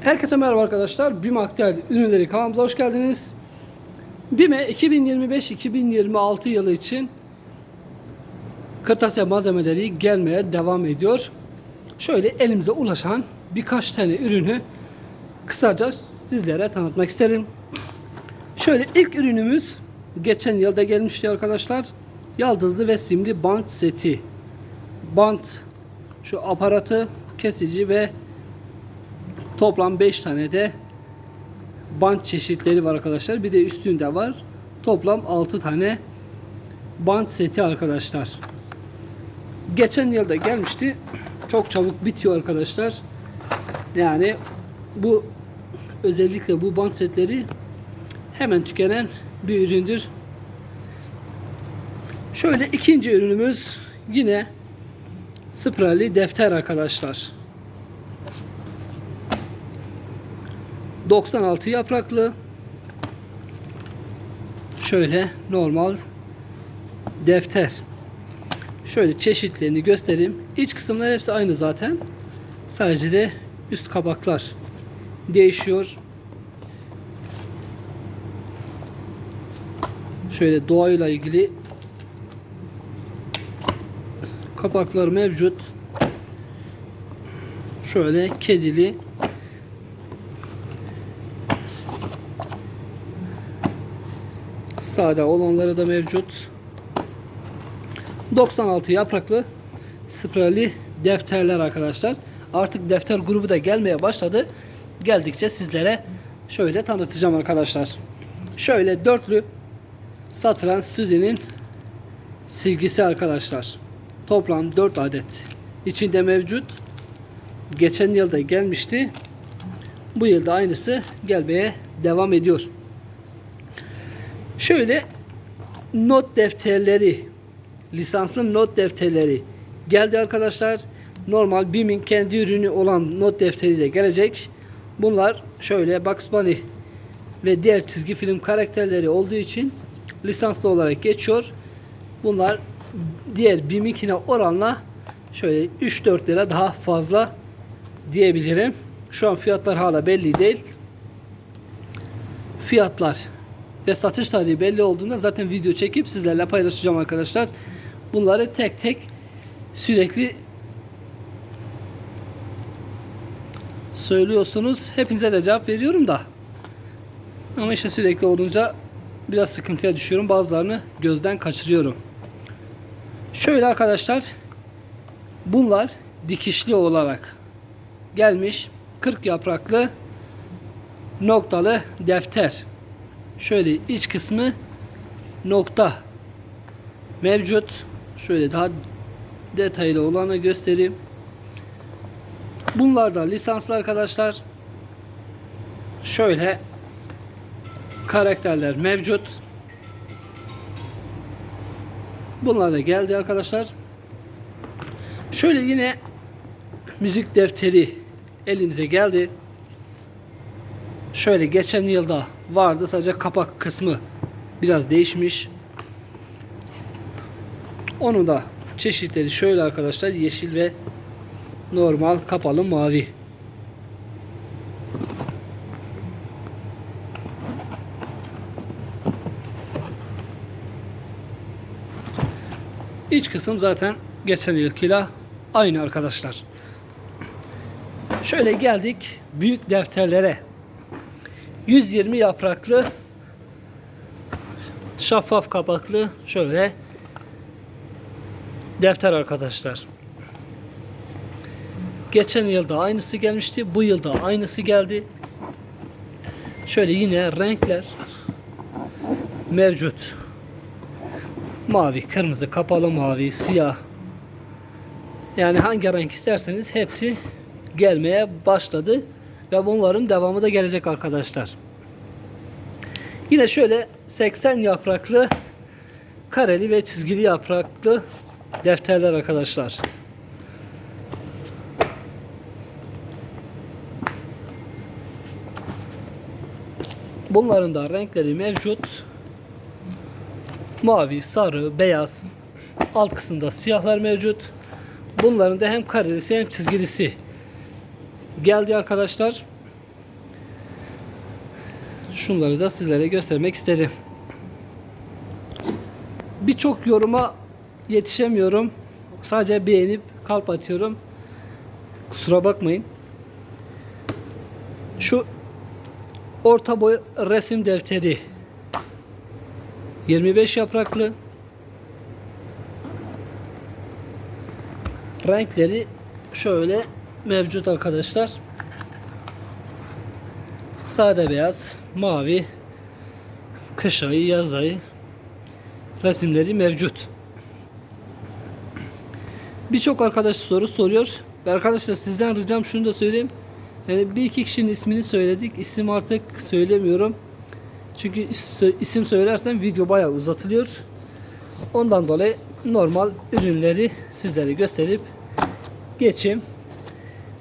Herkese merhaba arkadaşlar. BİM Aktüel ürünleri kanalımıza hoş geldiniz. BİM'e 2025-2026 yılı için kırtasiye malzemeleri gelmeye devam ediyor. Şöyle elimize ulaşan birkaç tane ürünü kısaca sizlere tanıtmak isterim. Şöyle ilk ürünümüz geçen yılda gelmişti arkadaşlar. Yaldızlı ve simli bant seti. Bant şu aparatı kesici ve Toplam 5 tane de bant çeşitleri var arkadaşlar. Bir de üstünde var. Toplam 6 tane bant seti arkadaşlar. Geçen yılda gelmişti. Çok çabuk bitiyor arkadaşlar. Yani bu özellikle bu bant setleri hemen tükenen bir üründür. Şöyle ikinci ürünümüz yine spraylı defter arkadaşlar. 96 yapraklı. Şöyle normal defter. Şöyle çeşitlerini göstereyim. İç kısımlar hepsi aynı zaten. Sadece de üst kapaklar değişiyor. Şöyle doğayla ilgili kapaklar mevcut. Şöyle kedili Sade olanları da mevcut. 96 yapraklı spraylı defterler arkadaşlar. Artık defter grubu da gelmeye başladı. Geldikçe sizlere şöyle tanıtacağım arkadaşlar. Şöyle dörtlü satılan Studi'nin silgisi arkadaşlar. Toplam 4 adet içinde mevcut. Geçen yılda gelmişti. Bu yılda aynısı gelmeye devam ediyor. Şöyle not defterleri, lisanslı not defterleri geldi arkadaşlar. Normal BİM'in kendi ürünü olan not defteri de gelecek. Bunlar şöyle Bugs Bunny ve diğer çizgi film karakterleri olduğu için lisanslı olarak geçiyor. Bunlar diğer BİM'inkine oranla şöyle 3-4 lira daha fazla diyebilirim. Şu an fiyatlar hala belli değil. Fiyatlar ve satış tarihi belli olduğunda zaten video çekip sizlerle paylaşacağım arkadaşlar. Bunları tek tek sürekli söylüyorsunuz. Hepinize de cevap veriyorum da. Ama işte sürekli olunca biraz sıkıntıya düşüyorum. Bazılarını gözden kaçırıyorum. Şöyle arkadaşlar bunlar dikişli olarak gelmiş 40 yapraklı noktalı defter. Şöyle iç kısmı nokta mevcut. Şöyle daha detaylı olanı göstereyim. Bunlar da lisanslı arkadaşlar. Şöyle karakterler mevcut. Bunlar da geldi arkadaşlar. Şöyle yine müzik defteri elimize geldi. Şöyle geçen yılda vardı. Sadece kapak kısmı biraz değişmiş. Onu da çeşitleri şöyle arkadaşlar. Yeşil ve normal kapalı mavi. İç kısım zaten geçen yılkiyle aynı arkadaşlar. Şöyle geldik büyük defterlere. 120 yapraklı şeffaf kapaklı şöyle defter arkadaşlar. Geçen yılda aynısı gelmişti. Bu yılda aynısı geldi. Şöyle yine renkler mevcut. Mavi, kırmızı, kapalı mavi, siyah. Yani hangi renk isterseniz hepsi gelmeye başladı. Ve bunların devamı da gelecek arkadaşlar. Yine şöyle 80 yapraklı kareli ve çizgili yapraklı defterler arkadaşlar. Bunların da renkleri mevcut. Mavi, sarı, beyaz. Alt kısımda siyahlar mevcut. Bunların da hem karelisi hem çizgilisi geldi arkadaşlar. Şunları da sizlere göstermek istedim. Birçok yoruma yetişemiyorum. Sadece beğenip kalp atıyorum. Kusura bakmayın. Şu orta boy resim defteri 25 yapraklı. Renkleri şöyle mevcut arkadaşlar. Sade beyaz, mavi, kış ayı, yaz ayı resimleri mevcut. Birçok arkadaş soru soruyor. Ve arkadaşlar sizden ricam şunu da söyleyeyim. Yani bir iki kişinin ismini söyledik. İsim artık söylemiyorum. Çünkü is- isim söylersem video bayağı uzatılıyor. Ondan dolayı normal ürünleri sizlere gösterip geçeyim.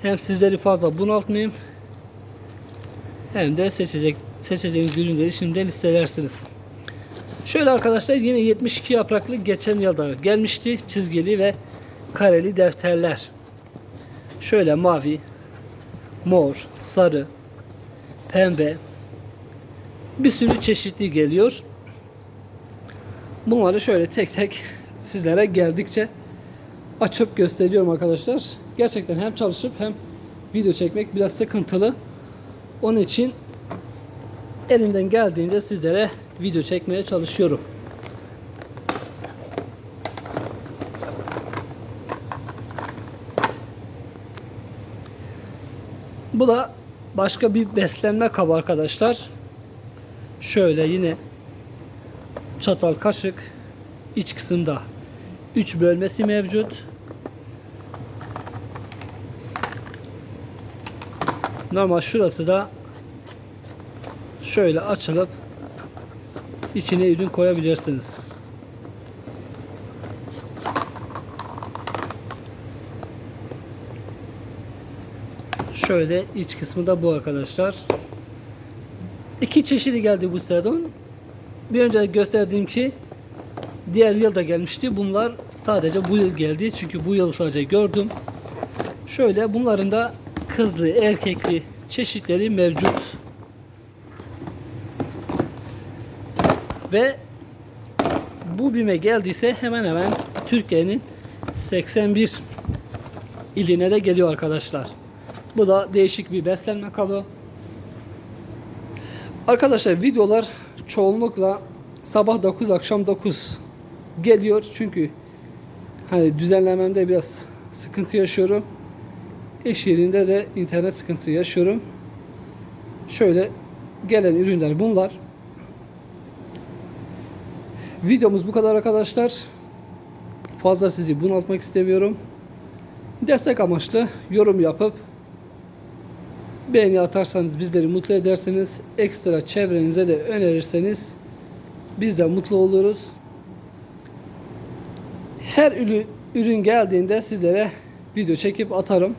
Hem sizleri fazla bunaltmayayım. Hem de seçecek seçeceğiniz ürünleri şimdiden listelersiniz. Şöyle arkadaşlar yine 72 yapraklı geçen yılda gelmişti. Çizgili ve kareli defterler. Şöyle mavi, mor, sarı, pembe bir sürü çeşitli geliyor. Bunları şöyle tek tek sizlere geldikçe açıp gösteriyorum arkadaşlar. Gerçekten hem çalışıp hem video çekmek biraz sıkıntılı. Onun için elimden geldiğince sizlere video çekmeye çalışıyorum. Bu da başka bir beslenme kabı arkadaşlar. Şöyle yine çatal kaşık iç kısımda 3 bölmesi mevcut. Normal şurası da şöyle açılıp içine ürün koyabilirsiniz. Şöyle iç kısmı da bu arkadaşlar. İki çeşidi geldi bu sezon. Bir önce gösterdiğim ki diğer yıl da gelmişti. Bunlar sadece bu yıl geldi. Çünkü bu yıl sadece gördüm. Şöyle bunların da kızlı, erkekli çeşitleri mevcut. Ve bu bime geldiyse hemen hemen Türkiye'nin 81 iline de geliyor arkadaşlar. Bu da değişik bir beslenme kabı. Arkadaşlar videolar çoğunlukla sabah 9 akşam 9 geliyor çünkü hani düzenlememde biraz sıkıntı yaşıyorum. İş yerinde de internet sıkıntısı yaşıyorum. Şöyle gelen ürünler bunlar. Videomuz bu kadar arkadaşlar. Fazla sizi bunaltmak istemiyorum. Destek amaçlı yorum yapıp beğeni atarsanız bizleri mutlu edersiniz. Ekstra çevrenize de önerirseniz biz de mutlu oluruz. Her ürün geldiğinde sizlere video çekip atarım.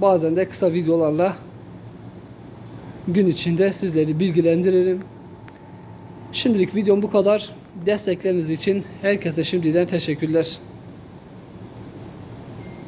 Bazen de kısa videolarla gün içinde sizleri bilgilendiririm. Şimdilik videom bu kadar. Destekleriniz için herkese şimdiden teşekkürler.